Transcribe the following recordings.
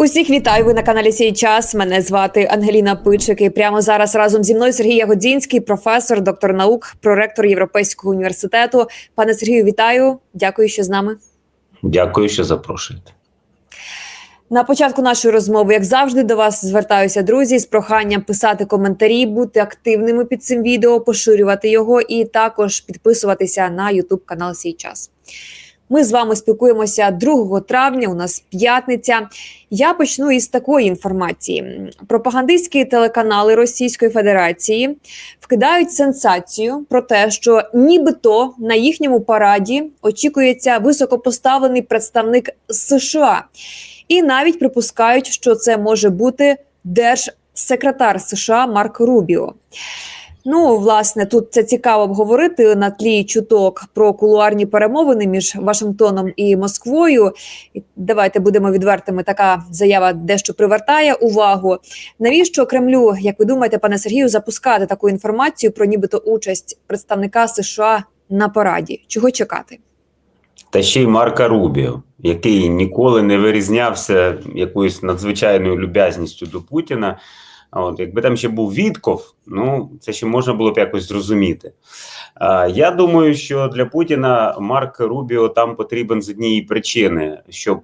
Усіх вітаю. Ви на каналі Сій час. Мене звати Ангеліна Пичик. І прямо зараз разом зі мною Сергій Ягодзінський, професор, доктор наук, проректор Європейського університету. Пане Сергію, вітаю! Дякую, що з нами. Дякую, що запрошуєте. На початку нашої розмови, як завжди, до вас звертаюся, друзі, з проханням писати коментарі, бути активними під цим відео, поширювати його і також підписуватися на YouTube канал Сій час. Ми з вами спілкуємося 2 травня. У нас п'ятниця. Я почну із такої інформації: пропагандистські телеканали Російської Федерації вкидають сенсацію про те, що нібито на їхньому параді очікується високопоставлений представник США, і навіть припускають, що це може бути держсекретар США Марк Рубіо. Ну, власне, тут це цікаво обговорити на тлі чуток про кулуарні перемовини між Вашингтоном і Москвою. Давайте будемо відвертими. Така заява дещо привертає увагу. Навіщо Кремлю, як ви думаєте, пане Сергію, запускати таку інформацію про нібито участь представника США на параді? Чого чекати? Та ще й Марка Рубіо, який ніколи не вирізнявся якоюсь надзвичайною люб'язністю до Путіна. От, Якби там ще був Вітков, ну це ще можна було б якось зрозуміти. А, Я думаю, що для Путіна Марк Рубіо там потрібен з однієї причини, щоб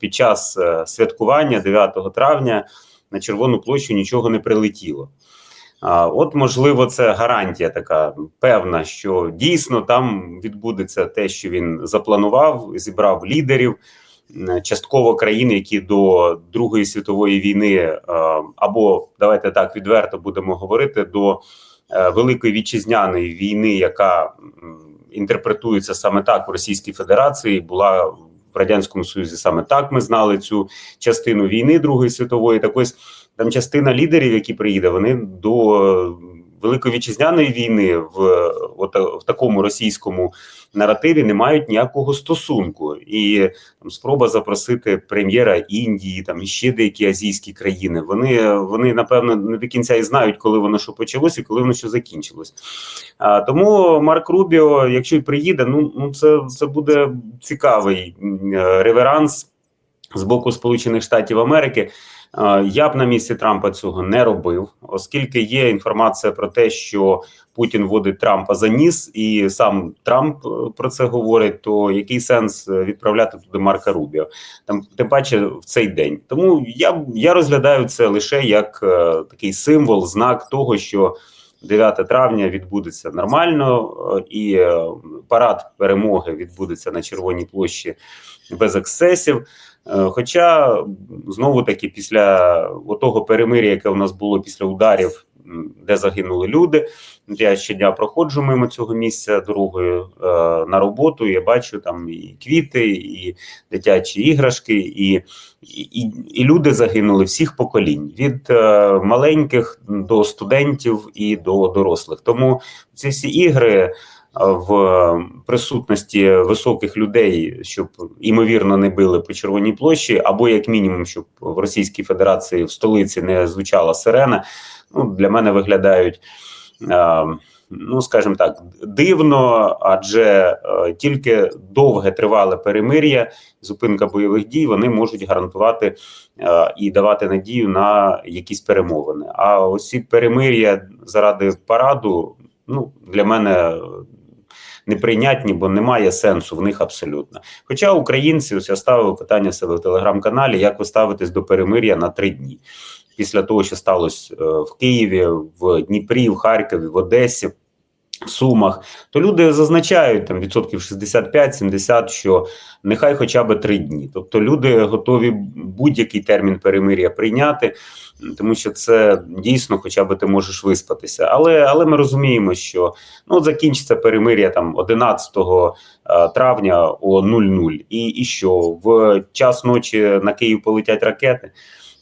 під час святкування 9 травня на Червону площу нічого не прилетіло. А, От, можливо, це гарантія така певна, що дійсно там відбудеться те, що він запланував, зібрав лідерів частково країн, які до Другої світової війни, або давайте так відверто будемо говорити, до Великої вітчизняної війни, яка інтерпретується саме так в Російській Федерації, була в радянському Союзі саме так. Ми знали цю частину війни Другої світової. Так ось там частина лідерів, які приїде, вони до Великої вітчизняної війни в от, в такому російському наративі не мають ніякого стосунку, і там спроба запросити прем'єра Індії, там і ще деякі азійські країни. Вони вони напевно не до кінця і знають, коли воно що почалося, і коли воно що закінчилось. А тому Марк Рубіо, якщо й приїде, ну ну це, це буде цікавий реверанс з боку Сполучених Штатів Америки. Я б на місці Трампа цього не робив, оскільки є інформація про те, що Путін водить Трампа за ніс, і сам Трамп про це говорить. То який сенс відправляти туди Марка Рубіо? Там тим паче в цей день. Тому я я розглядаю це лише як е, такий символ, знак того, що 9 травня відбудеться нормально, і е, парад перемоги відбудеться на Червоній площі без ексцесів. Хоча знову таки після того перемир'я, яке у нас було після ударів, де загинули люди, я щодня проходжу мимо цього місця дорогою е, на роботу. Я бачу там і квіти, і дитячі іграшки, і і, і люди загинули всіх поколінь від е, маленьких до студентів і до дорослих. Тому ці всі ігри в присутності високих людей, щоб імовірно не били по червоній площі, або як мінімум, щоб в Російській Федерації в столиці не звучала сирена. Ну для мене виглядають. Ну, скажімо так, дивно, адже е, тільки довге тривале перемир'я, зупинка бойових дій, вони можуть гарантувати е, і давати надію на якісь перемовини. А ось перемир'я заради параду, ну для мене неприйнятні, бо немає сенсу в них абсолютно. Хоча українці ось я ставив питання себе в телеграм-каналі, як ви ставитесь до перемир'я на три дні після того, що сталося е, в Києві, в Дніпрі, в Харкові, в Одесі. В Сумах, то люди зазначають там відсотків 65-70, що нехай хоча б три дні. Тобто люди готові будь-який термін перемир'я прийняти, тому що це дійсно, хоча б ти можеш виспатися. Але але ми розуміємо, що ну закінчиться перемир'я там 11 травня о 00. І, і що в час ночі на Київ полетять ракети.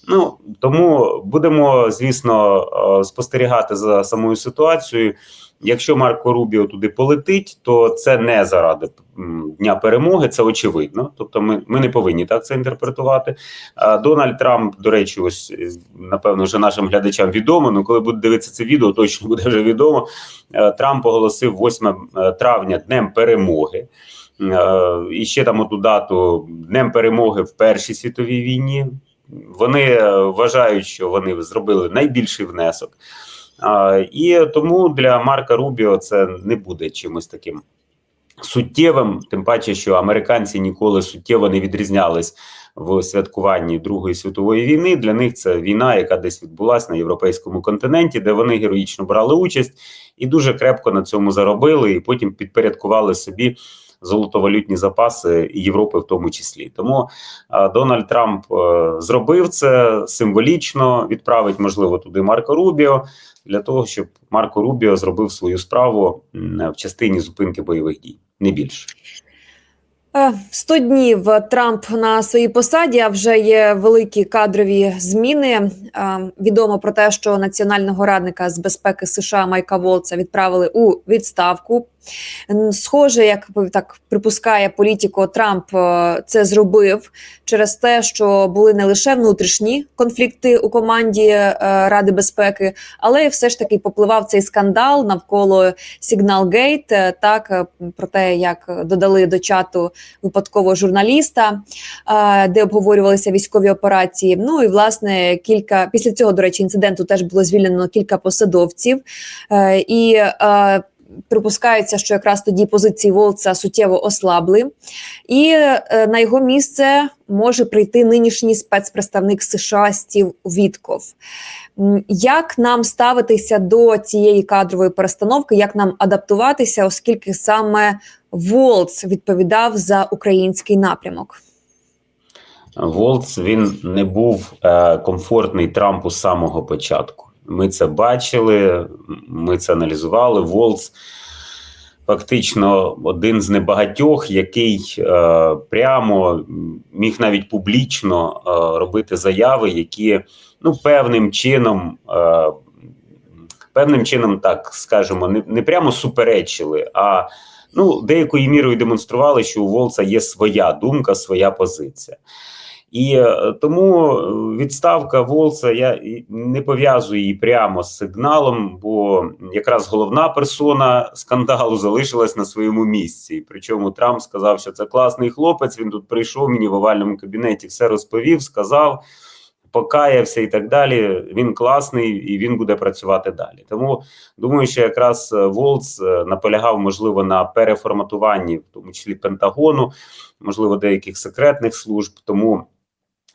Ну тому будемо, звісно, спостерігати за самою ситуацією. Якщо Марко Рубіо туди полетить, то це не заради дня перемоги, це очевидно. Тобто, ми ми не повинні так це інтерпретувати. Дональд Трамп, до речі, ось е, напевно, вже нашим глядачам відомо. Ну коли буде дивитися це відео, точно буде вже відомо. Е, Трамп оголосив 8 е, травня днем перемоги. І ще там оту дату днем перемоги в Першій світовій війні. Вони е, вважають, що вони зробили найбільший внесок. І тому для Марка Рубіо це не буде чимось таким суттєвим, тим паче, що американці ніколи суттєво не відрізнялись в святкуванні Другої світової війни. Для них це війна, яка десь відбулася на європейському континенті, де вони героїчно брали участь і дуже крепко на цьому заробили, і потім підпорядкували собі золотовалютні запаси Європи, в тому числі. Тому е, Дональд Трамп е, зробив це символічно, відправить можливо туди Марко Рубіо для того, щоб Марко Рубіо зробив свою справу в частині зупинки бойових дій, не більше. Е, 100 днів Трамп на своїй посаді. А вже є великі кадрові зміни. Е, Відомо про те, що національного радника з безпеки США Майка Волца відправили у відставку. Схоже, як так припускає політико, Трамп е, це зробив через те, що були не лише внутрішні конфлікти у команді е, Ради безпеки, але все ж таки попливав цей скандал навколо Сігналгейт. е, Так е, про те, як додали до чату випадкового журналіста, де обговорювалися військові операції. Ну і власне кілька після цього, до речі, інциденту теж було звільнено кілька посадовців і. Припускається, що якраз тоді позиції Волца суттєво ослабли, і е, на його місце може прийти нинішній спецпредставник США Стів Вітков. Як нам ставитися до цієї кадрової перестановки, як нам адаптуватися, оскільки саме Волц відповідав за український напрямок? Волц він не був е, комфортний Трампу з самого початку. Ми це бачили, ми це аналізували. Волц фактично один з небагатьох, який е, прямо міг навіть публічно е, робити заяви, які ну певним чином. Е, Певним чином, так скажемо, не, не прямо суперечили, а ну, деякою мірою демонстрували, що у Волца є своя думка, своя позиція. І е, тому відставка Волца я не пов'язую її прямо з сигналом, бо якраз головна персона скандалу залишилась на своєму місці. Причому Трамп сказав, що це класний хлопець. Він тут прийшов мені в овальному кабінеті, все розповів, сказав, покаявся і так далі. Він класний і він буде працювати далі. Тому думаю, що якраз е, Волц е, наполягав, можливо, на переформатуванні, в тому числі Пентагону, можливо, деяких секретних служб. Тому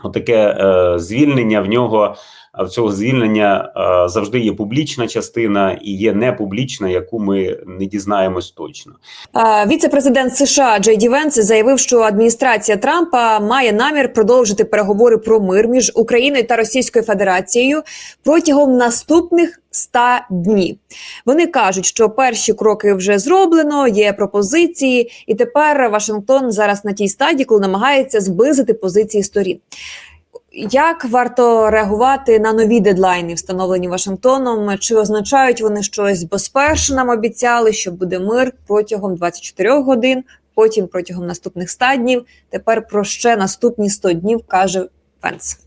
Отаке е, звільнення в нього в цього звільнення е, завжди є публічна частина і є непублічна, яку ми не дізнаємось точно. Е, Віце-президент США Джей Ді Венс заявив, що адміністрація Трампа має намір продовжити переговори про мир між Україною та Російською Федерацією протягом наступних 100 днів. Вони кажуть, що перші кроки вже зроблено, є пропозиції, і тепер Вашингтон зараз на тій стадії, коли намагається зблизити позиції сторін. Як варто реагувати на нові дедлайни, встановлені Вашингтоном? Чи означають вони щось? Бо спершу нам обіцяли, що буде мир протягом 24 годин, потім протягом наступних 100 днів. Тепер про ще наступні 100 днів каже Венс.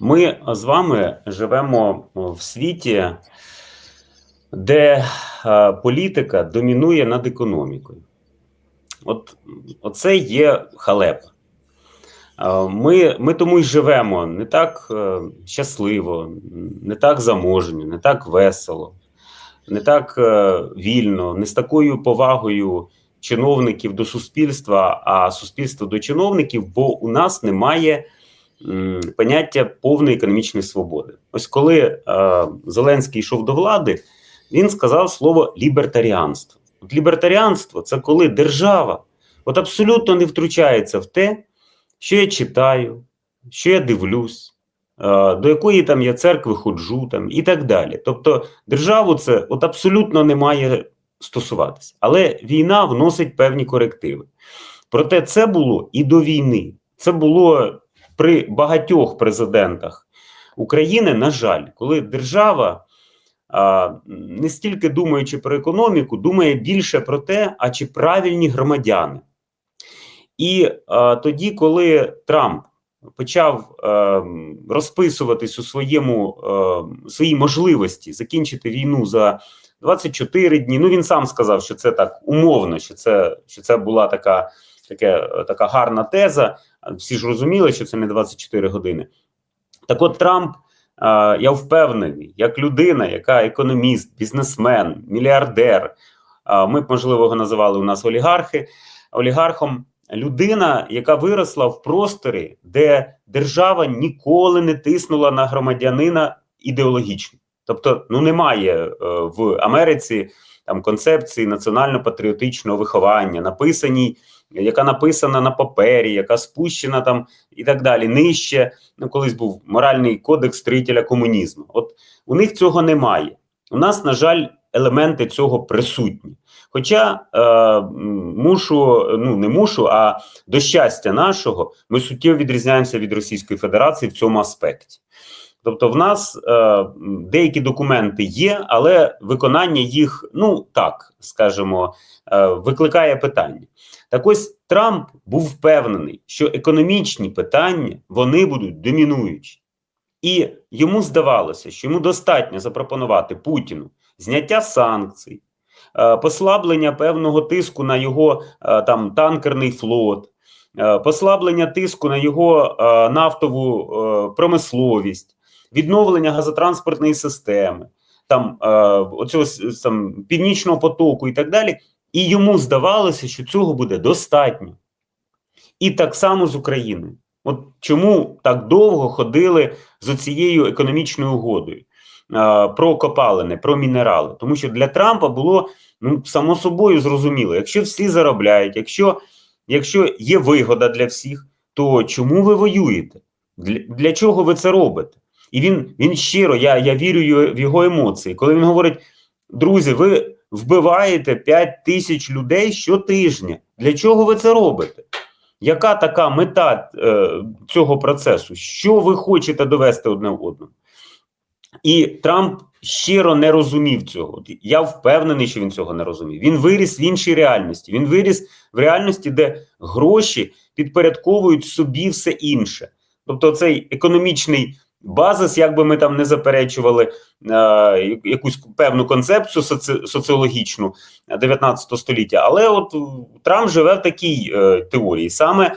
Ми з вами живемо в світі, де е, політика домінує над економікою. От оце є халепа. Е, Ми, ми тому й живемо не так е, щасливо, не так заможньо, не так весело, не так е, вільно, не з такою повагою чиновників до суспільства, а суспільство до чиновників, бо у нас немає поняття повної економічної свободи. Ось коли Зеленський йшов до влади, він сказав слово лібертаріанство. От лібертаріанство це коли держава от абсолютно не втручається в те, що я читаю, що я дивлюсь, е, до якої там я церкви ходжу, там і так далі. Тобто, державу це от абсолютно не має стосуватися. Але війна вносить певні корективи. Проте це було і до війни. Це було при багатьох президентах України, на жаль, коли держава. Не стільки думаючи про економіку, думає більше про те, а чи правильні громадяни. І а, тоді, коли Трамп почав е, розписуватись у своєму е, своїй можливості закінчити війну за 24 дні. Ну він сам сказав, що це так умовно, що це що це була така, таке, така гарна теза. всі ж розуміли, що це не 24 години. Так от Трамп, е, я впевнений, як людина, яка економіст, бізнесмен, мільярдер. е, Ми б, можливо, його називали у нас олігархи, олігархом. Людина, яка виросла в просторі, де держава ніколи не тиснула на громадянина ідеологічно. Тобто, ну немає е, в Америці там концепції національно-патріотичного виховання, написаній, яка написана на папері, яка спущена там і так далі. Нижче ну колись був моральний кодекс строїтеля комунізму. От у них цього немає. У нас, на жаль, елементи цього присутні. Хоча е, мушу, ну не мушу, а до щастя нашого, ми суттєво відрізняємося від Російської Федерації в цьому аспекті. Тобто, в нас е, деякі документи є, але виконання їх, ну так скажемо, е, викликає питання. Так ось Трамп був впевнений, що економічні питання вони будуть домінуючі. І йому здавалося, що йому достатньо запропонувати Путіну зняття санкцій, послаблення певного тиску на його е, там танкерний флот, е, послаблення тиску на його е, нафтову е, промисловість, відновлення газотранспортної системи, там е, оцього там, північного потоку і так далі. І йому здавалося, що цього буде достатньо. І так само з Україною. От чому так довго ходили з цією економічною угодою е, про копалини, про мінерали? Тому що для Трампа було ну, само собою зрозуміло, якщо всі заробляють, якщо, якщо є вигода для всіх, то чому ви воюєте? Для, для чого ви це робите? І він, він щиро, я, я вірю в його емоції, коли він говорить: друзі, ви вбиваєте 5 тисяч людей щотижня. Для чого ви це робите? Яка така мета е, цього процесу? Що ви хочете довести одне одному? І Трамп щиро не розумів цього. Я впевнений, що він цього не розумів. Він виріс в іншій реальності. Він виріс в реальності, де гроші підпорядковують собі все інше. Тобто, цей економічний базис, як би ми там не заперечували е, якусь певну концепцію соці, соціологічну 19 століття, але от Трамп живе в такій е, теорії. Саме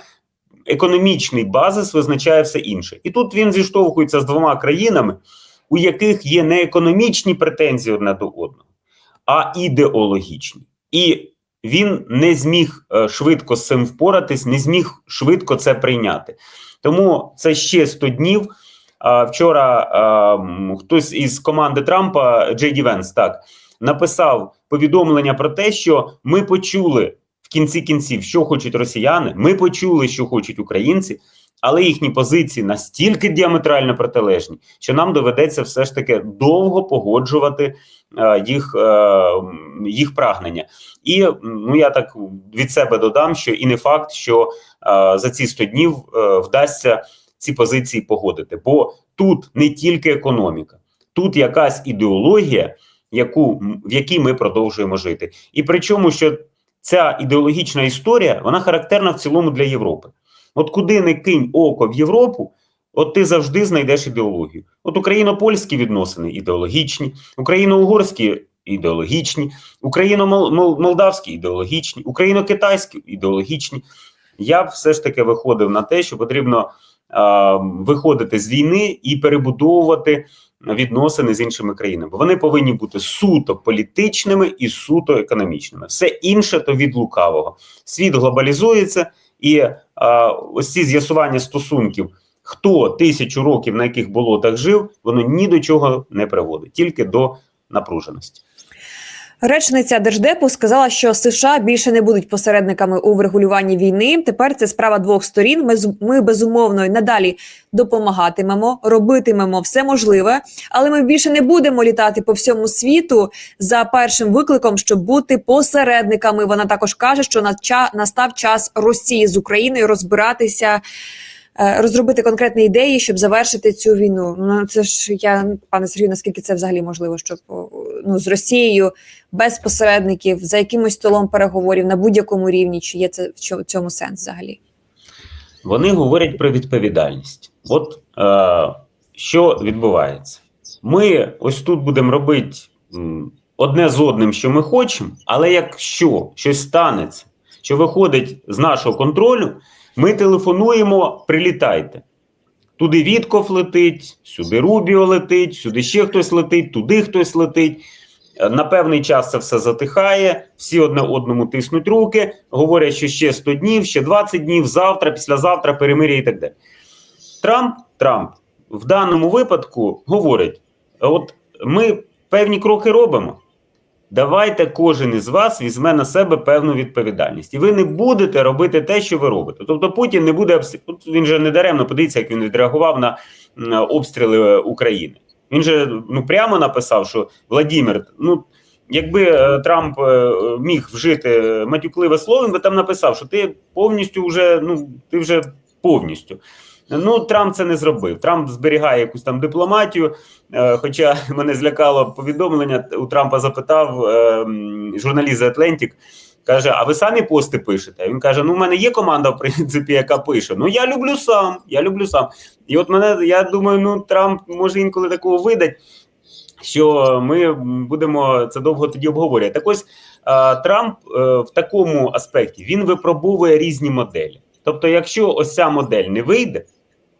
економічний базис визначає все інше. І тут він зіштовхується з двома країнами, у яких є не економічні претензії одне до одного, а ідеологічні. І він не зміг е, швидко з цим впоратись, не зміг швидко це прийняти. Тому це ще 100 днів. Вчора хтось із команди Трампа, Джей Ді Венс, так написав повідомлення про те, що ми почули в кінці кінців, що хочуть росіяни. Ми почули, що хочуть українці, але їхні позиції настільки діаметрально протилежні, що нам доведеться все ж таки довго погоджувати е, їх, е, їх прагнення. І ну я так від себе додам, що і не факт, що е, за ці 100 днів вдасться ці позиції погодити. Бо тут не тільки економіка, тут якась ідеологія, яку в якій ми продовжуємо жити. І причому, що ця ідеологічна історія вона характерна в цілому для Європи. От куди не кинь око в Європу, от ти завжди знайдеш ідеологію. От україно-польські відносини ідеологічні, україно-угорські ідеологічні, україно-молдавські ідеологічні, україно-китайські ідеологічні. Я б все ж таки виходив на те, що потрібно а, виходити з війни і перебудовувати відносини з іншими країнами. Вони повинні бути суто політичними і суто економічними. Все інше то від лукавого. Світ глобалізується, і ось ці з'ясування стосунків, хто тисячу років на яких було так жив, воно ні до чого не приводить, тільки до напруженості. Речниця держдепу сказала, що США більше не будуть посередниками у врегулюванні війни. Тепер це справа двох сторін. Ми ми безумовно й надалі допомагатимемо, робитимемо все можливе, але ми більше не будемо літати по всьому світу за першим викликом, щоб бути посередниками. Вона також каже, що настав час Росії з Україною розбиратися. е, Розробити конкретні ідеї, щоб завершити цю війну. Ну це ж я, пане Сергію, наскільки це взагалі можливо, щоб ну з Росією без посередників за якимось столом переговорів на будь-якому рівні, чи є це в цьому сенс взагалі? Вони говорять про відповідальність. От е, що відбувається? Ми ось тут будемо робити одне з одним, що ми хочемо, але якщо щось станеться, що виходить з нашого контролю, Ми телефонуємо, прилітайте. Туди Вітков летить, сюди Рубіо летить, сюди ще хтось летить, туди хтось летить. Е, На певний час це все затихає, всі одне одному тиснуть руки, говорять, що ще 100 днів, ще 20 днів, завтра, післязавтра, перемир'я і так далі. Трамп, Трамп в даному випадку говорить: от ми певні кроки робимо. Давайте кожен із вас візьме на себе певну відповідальність, і ви не будете робити те, що ви робите. Тобто Путін не буде він же не даремно подивіться, як він відреагував на обстріли України. Він же ну прямо написав, що Владімір, ну якби е, Трамп е, міг вжити матюкливе слово, він би там написав, що ти повністю вже ну ти вже повністю. Ну, Трамп це не зробив. Трамп зберігає якусь там дипломатію. Е, хоча мене злякало повідомлення, у Трампа запитав журналіст The Atlantic, каже: А ви самі пости пишете? Він каже: Ну, в мене є команда, в принципі, яка пише. Ну, я люблю сам, я люблю сам. І от мене, я думаю, ну Трамп може інколи такого видать, що ми будемо це довго тоді обговорювати. Так ось Трамп е, в такому аспекті він випробовує різні моделі. Тобто, якщо ось ця модель не вийде,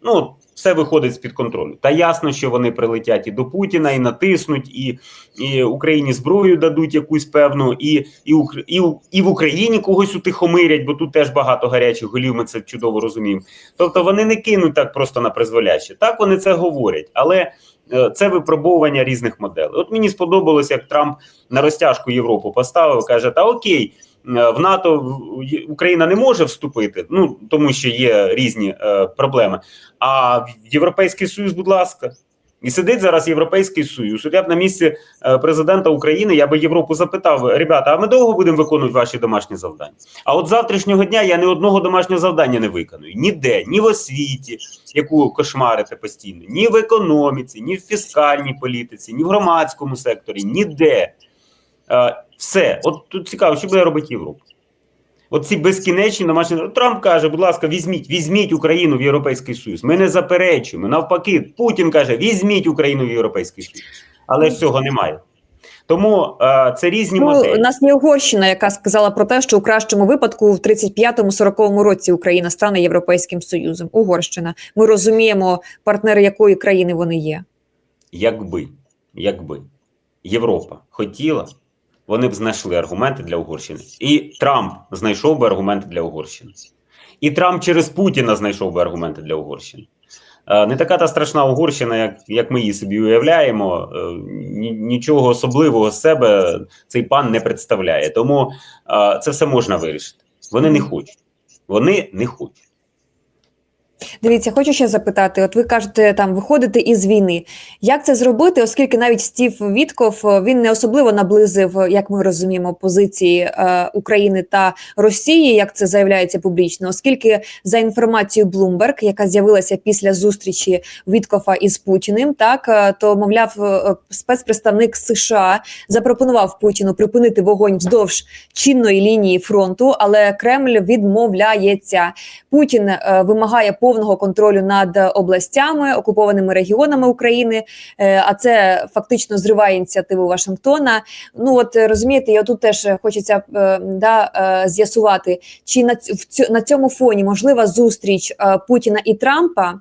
ну все виходить з під контролю. Та ясно, що вони прилетять і до Путіна, і натиснуть, і, і Україні зброю дадуть якусь певну, і, і, і, і в Україні когось утихомирять, бо тут теж багато гарячих голів. Ми це чудово розуміємо. Тобто вони не кинуть так просто на призволяще. Так вони це говорять, але е, це випробовування різних моделей. От мені сподобалось, як Трамп на розтяжку Європу поставив, каже: Та окей. Е, В НАТО Україна не може вступити, ну тому що є різні е, проблеми. А в Європейський Союз, будь ласка, і сидить зараз Європейський Союз. От я б на місці е, президента України я би Європу запитав: ребята, а ми довго будемо виконувати ваші домашні завдання? А от завтрашнього дня я ні одного домашнього завдання не виконую. Ніде, ні в освіті, яку кошмарите постійно, ні в економіці, ні в фіскальній політиці, ні в громадському секторі, ніде. Е, все, от тут цікаво, що буде робити Європа. От ці безкінечні домашні Трамп каже, будь ласка, візьміть, візьміть Україну в Європейський Союз. Ми не заперечуємо. Навпаки, Путін каже, візьміть Україну в Європейський Союз. Але ж цього немає. Тому е, це різні Ну, моделі. у нас є Угорщина, яка сказала про те, що у кращому випадку в 35-40 році Україна стане Європейським Союзом. Угорщина. Ми розуміємо, партнери якої країни вони є. Якби, якби Європа хотіла, вони б знайшли аргументи для Угорщини. І Трамп знайшов би аргументи для Угорщини. І Трамп через Путіна знайшов би аргументи для Угорщини. Е, Не така та страшна Угорщина, як, як ми її собі уявляємо. Е, Нічого особливого з себе цей пан не представляє. Тому е, це все можна вирішити. Вони не хочуть. Вони не хочуть. Дивіться, хочу ще запитати: от ви кажете, там виходити із війни. Як це зробити, оскільки навіть Стів Вітков е, він не особливо наблизив, е, як ми розуміємо, позиції е, України та Росії, як це заявляється публічно, оскільки за інформацією Bloomberg, яка з'явилася після зустрічі Віткофа із Путіним, так е, то мовляв, спецпредставник США запропонував Путіну припинити вогонь вздовж чинної лінії фронту, але Кремль відмовляється. Путін е, вимагає повного контролю над областями, окупованими регіонами України. е, а це фактично зриває ініціативу Вашингтона. Ну от розумієте, і отут теж хочеться е, да, е, з'ясувати, чи на на цьому фоні можлива зустріч Путіна і Трампа,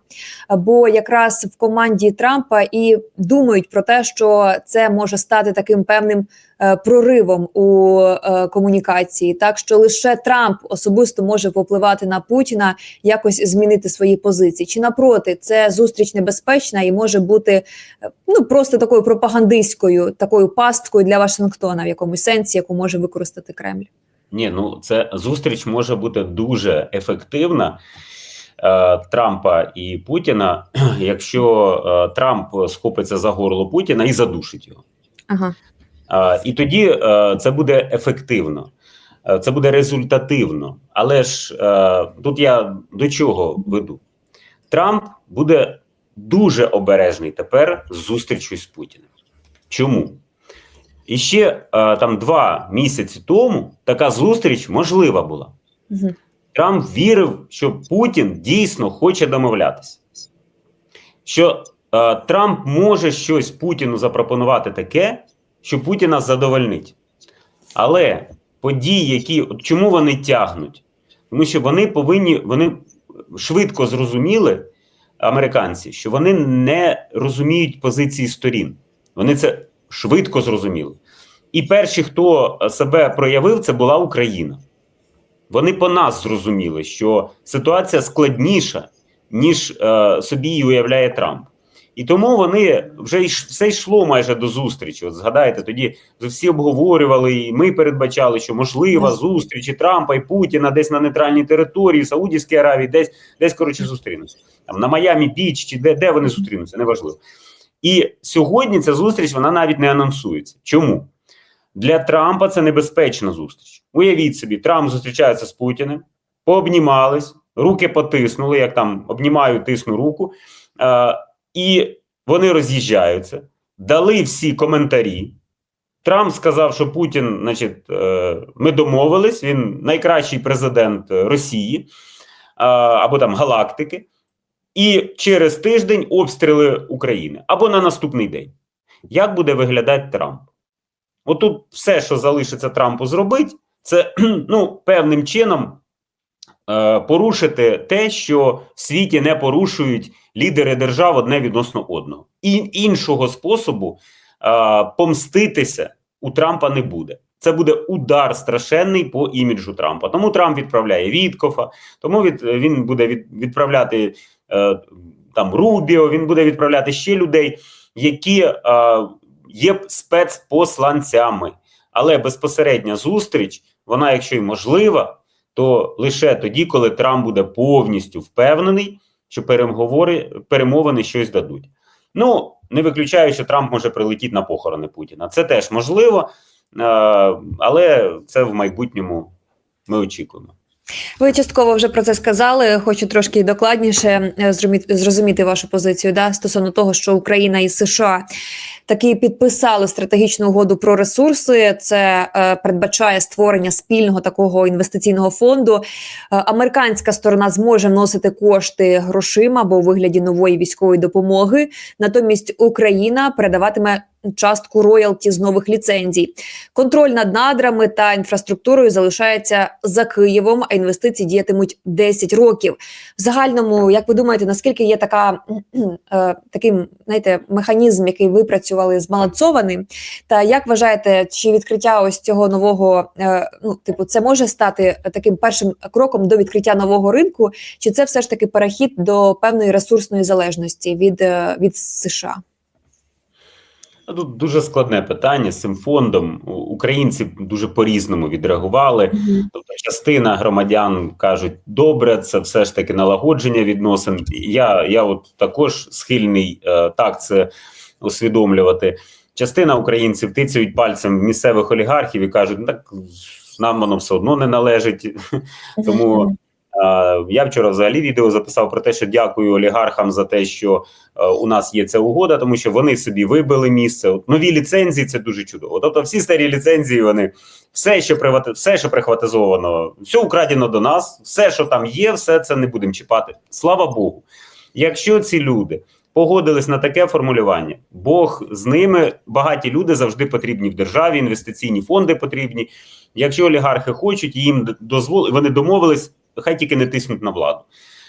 бо якраз в команді Трампа і думають про те, що це може стати таким певним проривом у е, комунікації, так що лише Трамп особисто може попливати на Путіна, якось змінити свої позиції. Чи напроти це зустріч небезпечна і може бути е, ну просто такою пропагандистською, такою пасткою для Вашингтона в якомусь сенсі, яку може використати Кремль. Ні, ну це зустріч може бути дуже ефективна е, Трампа і Путіна, якщо е, Трамп схопиться за горло Путіна і задушить його. Ага. Е, і тоді е, це буде ефективно, Е, це буде результативно. Але ж тут я до чого веду? Трамп буде дуже обережний тепер з зустрічю з Путіним. Чому? І ще там два місяці тому така зустріч можлива була. Угу. Трамп вірив, що Путін дійсно хоче домовлятися, що е, Трамп може щось Путіну запропонувати таке, що Путіна задовольнить. Але події, які чому вони тягнуть? Тому що вони повинні, вони швидко зрозуміли американці, що вони не розуміють позиції сторін. Вони це швидко зрозуміли. І перші, хто себе проявив, це була Україна. Вони по нас зрозуміли, що ситуація складніша, ніж е, собі її уявляє Трамп. І тому вони вже все йшло майже до зустрічі. От згадайте, тоді всі обговорювали, і ми передбачали, що можлива зустріч і Трампа і Путіна десь на нейтральній території, в Саудівській Аравії, десь десь коротше зустрінуться. Там на Майамі Біч чи де, де вони зустрінуться, неважливо. І сьогодні ця зустріч вона навіть не анонсується. Чому? Для Трампа це небезпечна зустріч. Уявіть собі, Трамп зустрічається з Путіним, пообнімались, руки потиснули, як там обнімаю, тисну руку, е, і вони роз'їжджаються, дали всі коментарі. Трамп сказав, що Путін, значить, е, ми домовились, він найкращий президент е, Росії або там галактики, і через тиждень обстріли України або на наступний день. Як буде виглядати Трамп? Отут все, що залишиться Трампу зробити, це ну, певним чином е, порушити те, що в світі не порушують лідери держав одне відносно одного. І іншого способу е, помститися у Трампа не буде. Це буде удар страшенний по іміджу Трампа. Тому Трамп відправляє Віткофа, тому від, він буде від, відправляти е, там Рубіо, він буде відправляти ще людей, які е, є спецпосланцями. Але безпосередня зустріч, вона, якщо й можлива, то лише тоді, коли Трамп буде повністю впевнений, що переговори, перемовини щось дадуть. Ну, не виключаю, що Трамп може прилетіти на похорони Путіна. Це теж можливо, е, але це в майбутньому ми очікуємо. Ви частково вже про це сказали. Хочу трошки докладніше е, зрозуміти, вашу позицію да, стосовно того, що Україна і США таки підписали стратегічну угоду про ресурси. Це е, передбачає створення спільного такого інвестиційного фонду. Е, американська сторона зможе вносити кошти грошима або у вигляді нової військової допомоги. Натомість Україна передаватиме частку роялті з нових ліцензій. Контроль над надрами та інфраструктурою залишається за Києвом, а інвестиції діятимуть 10 років. В загальному, як ви думаєте, наскільки є така е, такий знаєте, механізм, який випрацювали збалансований? Та як вважаєте, чи відкриття ось цього нового е, ну типу, це може стати таким першим кроком до відкриття нового ринку, чи це все ж таки перехід до певної ресурсної залежності від, е, від США? Тут дуже складне питання з цим фондом. Українці дуже по-різному відреагували. Тобто, частина громадян кажуть, добре, це все ж таки налагодження відносин. Я, я от також схильний е, так це усвідомлювати. Частина українців тицяють пальцем місцевих олігархів і кажуть, ну так нам воно все одно не належить. Тому Я вчора взагалі відео записав про те, що дякую олігархам за те, що е, у нас є ця угода, тому що вони собі вибили місце. Нові ліцензії це дуже чудово. Тобто, всі старі ліцензії, вони все, що привати, все, що прихватизовано, все украдено до нас, все, що там є, все це не будемо чіпати. Слава Богу. Якщо ці люди погодились на таке формулювання, Бог з ними багаті люди завжди потрібні в державі, інвестиційні фонди потрібні. Якщо олігархи хочуть, їм дозволили, вони домовились, хай тільки не тиснуть на владу.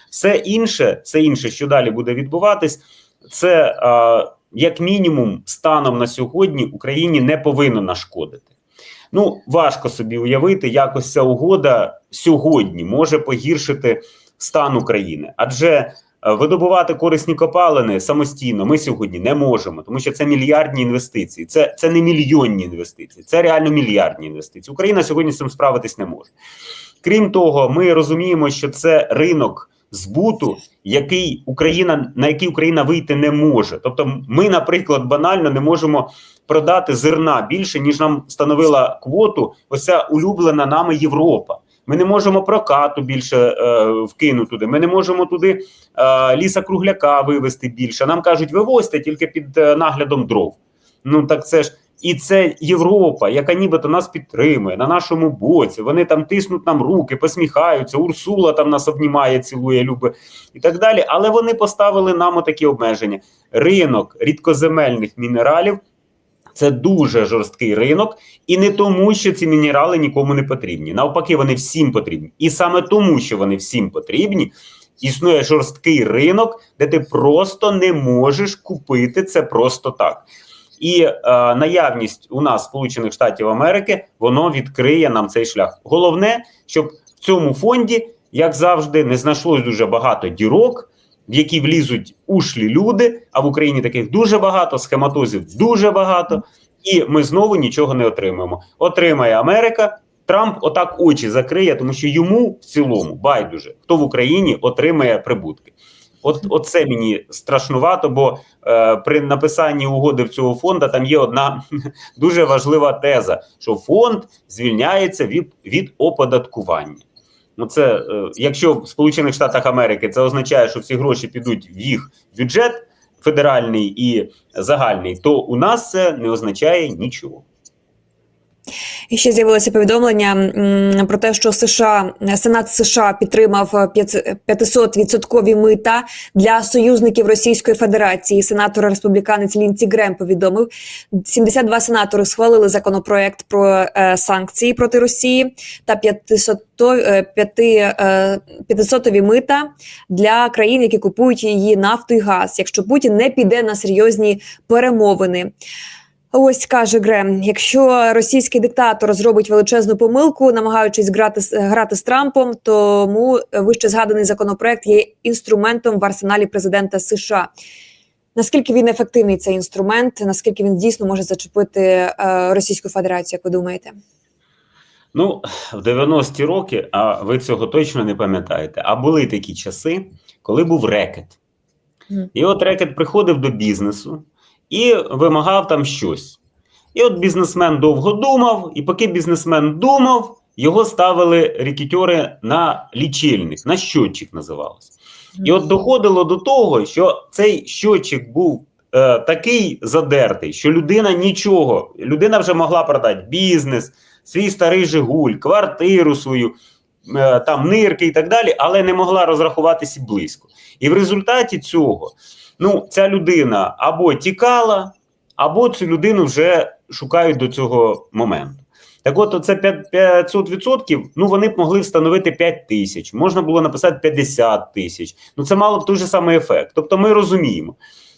Все інше, все інше, що далі буде відбуватись, це е, як мінімум станом на сьогодні Україні не повинно нашкодити. Ну важко собі уявити, якось ця угода сьогодні може погіршити стан України, адже е, видобувати корисні копалини самостійно ми сьогодні не можемо, тому що це мільярдні інвестиції. Це, це не мільйонні інвестиції, це реально мільярдні інвестиції. Україна сьогодні з цим справитись не може. Крім того, ми розуміємо, що це ринок збуту, який Україна на який Україна вийти не може. Тобто, ми, наприклад, банально не можемо продати зерна більше, ніж нам становила квоту. Оця улюблена нами Європа. Ми не можемо прокату більше е, вкинути туди. Ми не можемо туди е, ліса кругляка вивезти більше. Нам кажуть, вивозьте тільки під е, наглядом дров. Ну так це ж. І це Європа, яка нібито нас підтримує на нашому боці. Вони там тиснуть нам руки, посміхаються. Урсула там нас обнімає, цілує, любить і так далі. Але вони поставили нам отакі обмеження. Ринок рідкоземельних мінералів це дуже жорсткий ринок, і не тому, що ці мінерали нікому не потрібні. Навпаки, вони всім потрібні. І саме тому, що вони всім потрібні, Існує жорсткий ринок, де ти просто не можеш купити це просто так. І е, наявність у нас Сполучених Штатів Америки воно відкриє нам цей шлях. Головне, щоб в цьому фонді, як завжди, не знайшлось дуже багато дірок, в які влізуть ушлі люди. А в Україні таких дуже багато, схематозів дуже багато, і ми знову нічого не отримаємо. Отримає Америка. Трамп отак очі закриє, тому що йому в цілому байдуже, хто в Україні отримає прибутки. От, от це мені страшнувато, бо е, при написанні угоди в цього фонду там є одна дуже важлива теза: що фонд звільняється від, від оподаткування. Ну, це е, якщо в Сполучених Штатах Америки це означає, що всі гроші підуть в їх бюджет федеральний і загальний, то у нас це не означає нічого. І ще з'явилося повідомлення про те, що США Сенат США підтримав 500 відсоткові мита для союзників Російської Федерації. Сенатор республіканець Лінці Грем повідомив, 72 сенатори схвалили законопроект про е, санкції проти Росії та 500 500 мита для країн, які купують її нафту і газ, якщо Путін не піде на серйозні перемовини. Ось каже Грем: якщо російський диктатор зробить величезну помилку, намагаючись грати грати з Трампом, тому вище згаданий законопроект є інструментом в арсеналі президента США. Наскільки він ефективний цей інструмент? Наскільки він дійсно може зачепити е, Російську Федерацію? Як ви думаєте? Ну, в 90-ті роки, а ви цього точно не пам'ятаєте, а були такі часи, коли був рекет. І от рекет приходив до бізнесу і вимагав там щось. І от бізнесмен довго думав, і поки бізнесмен думав, його ставили рекетери на лічильник, на щотчик називалось. І от доходило до того, що цей щотчик був е, такий задертий, що людина нічого, людина вже могла продати бізнес, свій старий Жигуль, квартиру свою, там нирки і так далі, але не могла розрахуватися близько. І в результаті цього ну, ця людина або тікала, або цю людину вже шукають до цього моменту. Так от, оце 500%, ну вони б могли встановити 5 тисяч, можна було написати 50 тисяч. Ну це мало б той же самий ефект. Тобто ми розуміємо,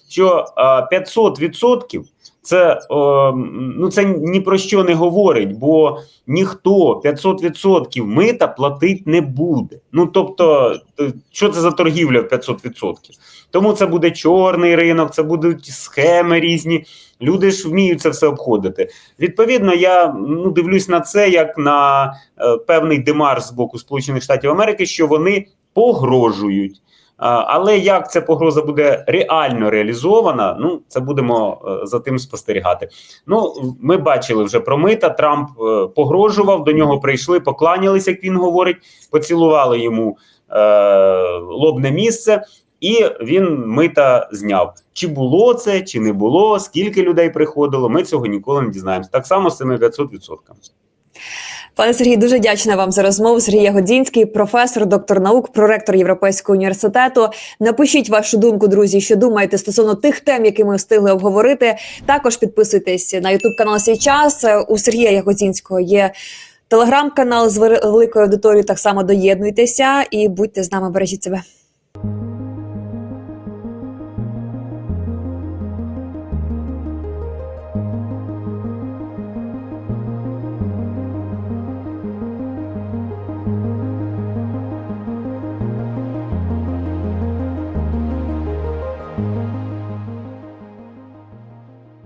що 500% це, о, ну, це ні про що не говорить, бо ніхто 500% мита платить не буде. Ну тобто, е, що це за торгівля в 500%? Тому це буде чорний ринок, це будуть схеми різні. Люди ж вміють це все обходити. Відповідно, я ну дивлюсь на це як на е, певний демарш з боку Сполучених Штатів Америки, що вони погрожують. Але як ця погроза буде реально реалізована, ну це будемо е, за тим спостерігати. Ну, ми бачили вже про мита. Трамп е, погрожував, до нього прийшли, покланялися, як він говорить, поцілували йому е, лобне місце. І він мита зняв. Чи було це, чи не було, скільки людей приходило, ми цього ніколи не дізнаємося. Так само з цими 500%. Пане Сергій, дуже вдячна вам за розмову. Сергій Ягодзінський, професор, доктор наук, проректор Європейського університету. Напишіть вашу думку, друзі, що думаєте стосовно тих тем, які ми встигли обговорити. Також підписуйтесь на Ютуб канал «Сей час». У Сергія Ягодзінського є телеграм-канал з вели- великою аудиторією. Так само доєднуйтеся і будьте з нами. Бережіть себе.